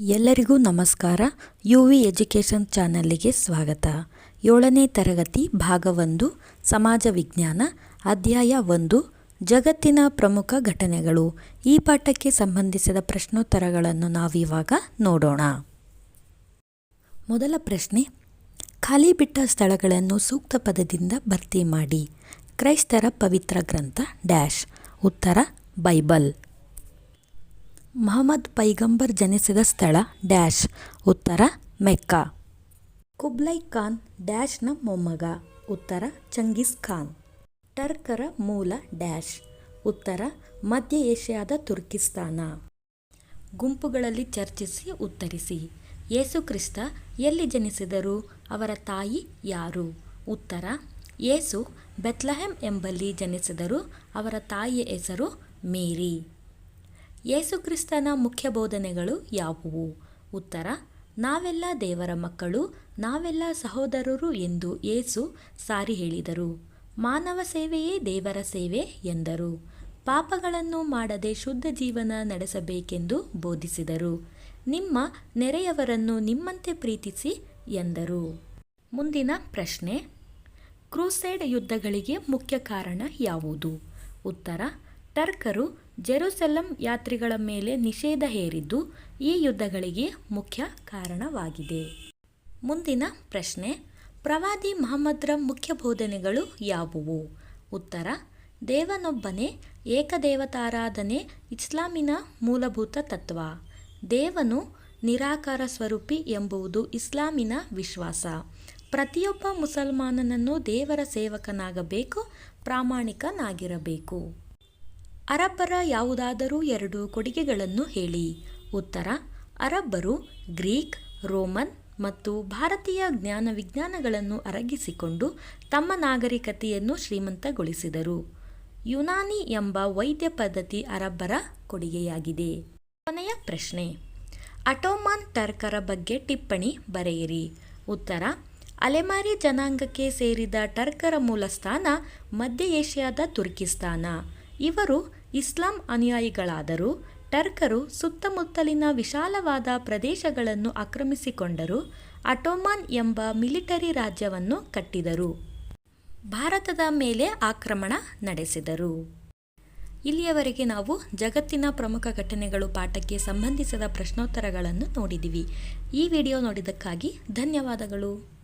ಎಲ್ಲರಿಗೂ ನಮಸ್ಕಾರ. You V education ಚಾನಲ್ಗೆ ಸ್ವಾಗತ. ಏಳನೇ ತರಗತಿ ಭಾಗ ಒಂದು ಸಮಾಜ ವಿಜ್ಞಾನ, ಅಧ್ಯಾಯ ಒಂದು, ಜಗತ್ತಿನ ಪ್ರಮುಖ ಘಟನೆಗಳು. ಈ ಪಾಠಕ್ಕೆ ಸಂಬಂಧಿಸಿದ ಪ್ರಶ್ನೋತ್ತರಗಳನ್ನು ನಾವಿವಾಗ ನೋಡೋಣ. ಮೊದಲ ಪ್ರಶ್ನೆ, ಖಾಲಿ ಬಿಟ್ಟ ಸ್ಥಳಗಳನ್ನು ಸೂಕ್ತ ಪದದಿಂದ ಭರ್ತಿ ಮಾಡಿ. ಕ್ರೈಸ್ತರ ಪವಿತ್ರ ಗ್ರಂಥ ಡ್ಯಾಶ್. ಉತ್ತರ, ಬೈಬಲ್. ಮಹಮ್ಮದ್ ಪೈಗಂಬರ್ ಜನಿಸಿದ ಸ್ಥಳ ಡ್ಯಾಶ್. ಉತ್ತರ ಮೆಕ್ಕಾ. ಕುಬ್ಲೈ ಖಾನ್ ಡ್ಯಾಶ್ನ ಮೊಮ್ಮಗ. ಉತ್ತರ ಚಂಗಿಸ್ ಖಾನ್. ಟರ್ಕರ ಮೂಲ ಡ್ಯಾಶ್. ಉತ್ತರ ಮಧ್ಯ ಏಷ್ಯಾದ ತುರ್ಕಿಸ್ತಾನ. ಗುಂಪುಗಳಲ್ಲಿ ಚರ್ಚಿಸಿ ಉತ್ತರಿಸಿ. ಯೇಸುಕ್ರಿಸ್ತ ಎಲ್ಲಿ ಜನಿಸಿದರು? ಅವರ ತಾಯಿ ಯಾರು? ಉತ್ತರ ಯೇಸು ಬೆತ್ಲಹೆಮ್ ಎಂಬಲ್ಲಿ ಜನಿಸಿದರು. ಅವರ ತಾಯಿಯ ಹೆಸರು ಮೇರಿ. ಯೇಸುಕ್ರಿಸ್ತನ ಮುಖ್ಯ ಬೋಧನೆಗಳು ಯಾವುವು? ಉತ್ತರ, ನಾವೆಲ್ಲ ದೇವರ ಮಕ್ಕಳು, ನಾವೆಲ್ಲ ಸಹೋದರರು ಎಂದು ಯೇಸು ಸಾರಿ ಹೇಳಿದರು. ಮಾನವ ಸೇವೆಯೇ ದೇವರ ಸೇವೆ ಎಂದರು. ಪಾಪಗಳನ್ನು ಮಾಡದೆ ಶುದ್ಧ ಜೀವನ ನಡೆಸಬೇಕೆಂದು ಬೋಧಿಸಿದರು. ನಿಮ್ಮ ನೆರೆಯವರನ್ನು ನಿಮ್ಮಂತೆ ಪ್ರೀತಿಸಿ ಎಂದರು. ಮುಂದಿನ ಪ್ರಶ್ನೆ, ಕ್ರೂಸೈಡ್ ಯುದ್ಧಗಳಿಗೆ ಮುಖ್ಯ ಕಾರಣ ಯಾವುದು? ಉತ್ತರ ಟರ್ಕರು ಜೆರುಸೆಲಂ ಯಾತ್ರಿಗಳ ಮೇಲೆ ನಿಷೇಧ ಹೇರಿದ್ದು ಈ ಯುದ್ಧಗಳಿಗೆ ಮುಖ್ಯ ಕಾರಣವಾಗಿದೆ. ಮುಂದಿನ ಪ್ರಶ್ನೆ, ಪ್ರವಾದಿ ಮಹಮ್ಮದ್ರ ಮುಖ್ಯ ಬೋಧನೆಗಳು ಯಾವುವು? ಉತ್ತರ, ದೇವನೊಬ್ಬನೇ ಏಕದೇವತಾರಾಧನೆ ಇಸ್ಲಾಮಿನ ಮೂಲಭೂತ ತತ್ವ. ದೇವನು ನಿರಾಕಾರ ಸ್ವರೂಪಿ ಎಂಬುದು ಇಸ್ಲಾಮಿನ ವಿಶ್ವಾಸ. ಪ್ರತಿಯೊಬ್ಬ ಮುಸಲ್ಮಾನನನ್ನು ದೇವರ ಸೇವಕನಾಗಬೇಕು, ಪ್ರಾಮಾಣಿಕನಾಗಿರಬೇಕು. ಅರಬ್ಬರ ಯಾವುದಾದರೂ ಎರಡು ಕೊಡುಗೆಗಳನ್ನು ಹೇಳಿ. ಉತ್ತರ, ಅರಬ್ಬರು ಗ್ರೀಕ್, ರೋಮನ್ ಮತ್ತು ಭಾರತೀಯ ಜ್ಞಾನ ವಿಜ್ಞಾನಗಳನ್ನು ಅರಗಿಸಿಕೊಂಡು ತಮ್ಮ ನಾಗರಿಕತೆಯನ್ನು ಶ್ರೀಮಂತಗೊಳಿಸಿದರು. ಯುನಾನಿ ಎಂಬ ವೈದ್ಯ ಪದ್ಧತಿ ಅರಬ್ಬರ ಕೊಡುಗೆಯಾಗಿದೆ. ಕೊನೆಯ ಪ್ರಶ್ನೆ. ಅಟೋಮಾನ್ ಟರ್ಕರ ಬಗ್ಗೆ ಟಿಪ್ಪಣಿ ಬರೆಯಿರಿ. ಉತ್ತರ, ಅಲೆಮಾರಿ ಜನಾಂಗಕ್ಕೆ ಸೇರಿದ ಟರ್ಕರ ಮೂಲಸ್ಥಾನ ಮಧ್ಯ ಏಷ್ಯಾದ ತುರ್ಕಿಸ್ತಾನ. ಇವರು ಇಸ್ಲಾಂ ಅನುಯಾಯಿಗಳಾದರೂ, ಟರ್ಕರು ಸುತ್ತಮುತ್ತಲಿನ ವಿಶಾಲವಾದ ಪ್ರದೇಶಗಳನ್ನು ಆಕ್ರಮಿಸಿಕೊಂಡರು, ಅಟೋಮಾನ್ ಎಂಬ ಮಿಲಿಟರಿ ರಾಜ್ಯವನ್ನು ಕಟ್ಟಿದರು. ಭಾರತದ ಮೇಲೆ ಆಕ್ರಮಣ ನಡೆಸಿದರು. ಇಲ್ಲಿಯವರೆಗೆ ನಾವು ಜಗತ್ತಿನ ಪ್ರಮುಖ ಘಟನೆಗಳು ಪಾಠಕ್ಕೆ ಸಂಬಂಧಿಸಿದ ಪ್ರಶ್ನೋತ್ತರಗಳನ್ನು ನೋಡಿದ್ದೀವಿ. ಈ ವಿಡಿಯೋ ನೋಡಿದ್ದಕ್ಕಾಗಿ ಧನ್ಯವಾದಗಳು.